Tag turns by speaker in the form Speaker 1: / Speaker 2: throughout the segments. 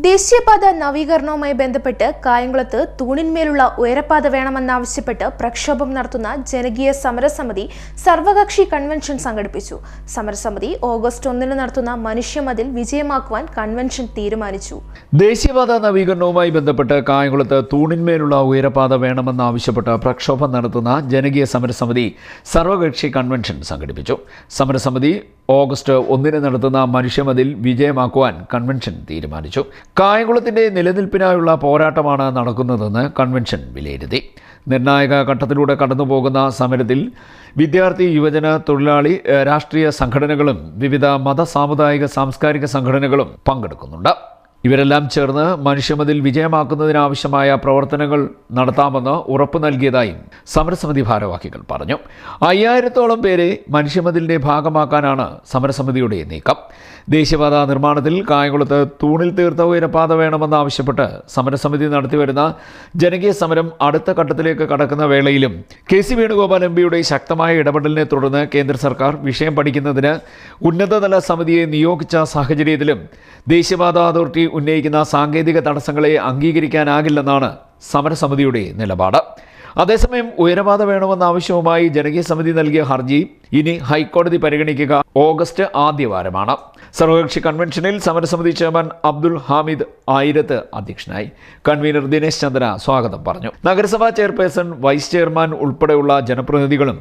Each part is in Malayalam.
Speaker 1: ദേശീയപാത നവീകരണവുമായി ബന്ധപ്പെട്ട് കായംകുളത്ത് തൂണിന്മേലുള്ള ഉയരപ്പാത വേണമെന്നാവശ്യപ്പെട്ട് പ്രക്ഷോഭം നടത്തുന്ന ജനകീയ സമരസമിതി സർവകക്ഷി കൺവെൻഷൻ സംഘടിപ്പിച്ചു. സമരസമിതി ഓഗസ്റ്റ് ഒന്നിന് നടത്തുന്ന മനുഷ്യമതിൽ വിജയമാക്കുവാൻ കൺവെൻഷൻ തീരുമാനിച്ചു.
Speaker 2: ദേശീയപാത നവീകരണവുമായി ബന്ധപ്പെട്ട് കായംകുളത്ത് തൂണിന്മേലുള്ള ഉയരപാത വേണമെന്നാവശ്യപ്പെട്ട് പ്രക്ഷോഭം നടത്തുന്ന ജനകീയ സമരസമിതി സർവകക്ഷി കൺവെൻഷൻ സംഘടിപ്പിച്ചു. സമരസമിതി ഓഗസ്റ്റ് ഒന്നിന് നടത്തുന്ന മനുഷ്യമതിൽ വിജയമാക്കുവാൻ കൺവെൻഷൻ തീരുമാനിച്ചു. കായംകുളത്തിന്റെ നിലനിൽപ്പിനായുള്ള പോരാട്ടമാണ് നടക്കുന്നതെന്ന് കൺവെൻഷൻ വിലയിരുത്തി. നിർണായക ഘട്ടത്തിലൂടെ കടന്നുപോകുന്ന സമരത്തിൽ വിദ്യാർത്ഥി യുവജന തൊഴിലാളി രാഷ്ട്രീയ സംഘടനകളും വിവിധ മത സാമുദായിക സാംസ്കാരിക സംഘടനകളും പങ്കെടുക്കുന്നുണ്ട്. ഇവരെല്ലാം ചേർന്ന് മനുഷ്യമതിൽ വിജയമാക്കുന്നതിനാവശ്യമായ പ്രവർത്തനങ്ങൾ നടത്താമെന്ന് ഉറപ്പു നൽകിയതായും സമരസമിതി ഭാരവാഹികൾ പറഞ്ഞു. അയ്യായിരത്തോളം പേരെ മനുഷ്യമതിലിന്റെ ഭാഗമാക്കാനാണ് സമരസമിതിയുടെ നീക്കം. ദേശീയപാത നിർമ്മാണത്തിൽ കായംകുളത്ത് തൂണിൽ തീർത്ത ഉയരപാത വേണമെന്നാവശ്യപ്പെട്ട് സമരസമിതി നടത്തിവരുന്ന ജനകീയ സമരം അടുത്ത ഘട്ടത്തിലേക്ക് കടക്കുന്ന വേളയിലും കെ സി വേണുഗോപാൽ എം പിയുടെ ശക്തമായ ഇടപെടലിനെ തുടർന്ന് കേന്ദ്ര സർക്കാർ വിഷയം പഠിക്കുന്നതിന് ഉന്നതതല സമിതിയെ നിയോഗിച്ച സാഹചര്യത്തിലും ദേശീയപാത അതോറിറ്റി ഉന്നയിക്കുന്ന സാങ്കേതിക തടസ്സങ്ങളെ അംഗീകരിക്കാനാകില്ലെന്നാണ് സമരസമിതിയുടെ നിലപാട്. അതേസമയം ഉയരപാത വേണമെന്ന ആവശ്യവുമായി ജനകീയ സമിതി നൽകിയ ഹർജി ഇനി ഹൈക്കോടതി പരിഗണിക്കുക ഓഗസ്റ്റ് ആദ്യവാരമാണ്. സർവകക്ഷി കൺവെൻഷനിൽ സമരസമിതി ചെയർമാൻ അബ്ദുൽ ഹാമിദ് ആയിരത്ത് അധ്യക്ഷനായി. കൺവീനർ ദിനേശ് ചന്ദ്ര സ്വാഗതം പറഞ്ഞു. നഗരസഭാ ചെയർപേഴ്സൺ വൈസ് ചെയർമാൻ ഉൾപ്പെടെയുള്ള ജനപ്രതിനിധികളും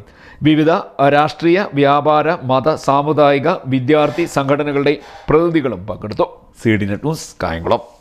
Speaker 2: വിവിധ രാഷ്ട്രീയ വ്യാപാര മത സാമുദായിക വിദ്യാർത്ഥി സംഘടനകളുടെ പ്രതിനിധികളും പങ്കെടുത്തു. C D news Kayamkulam.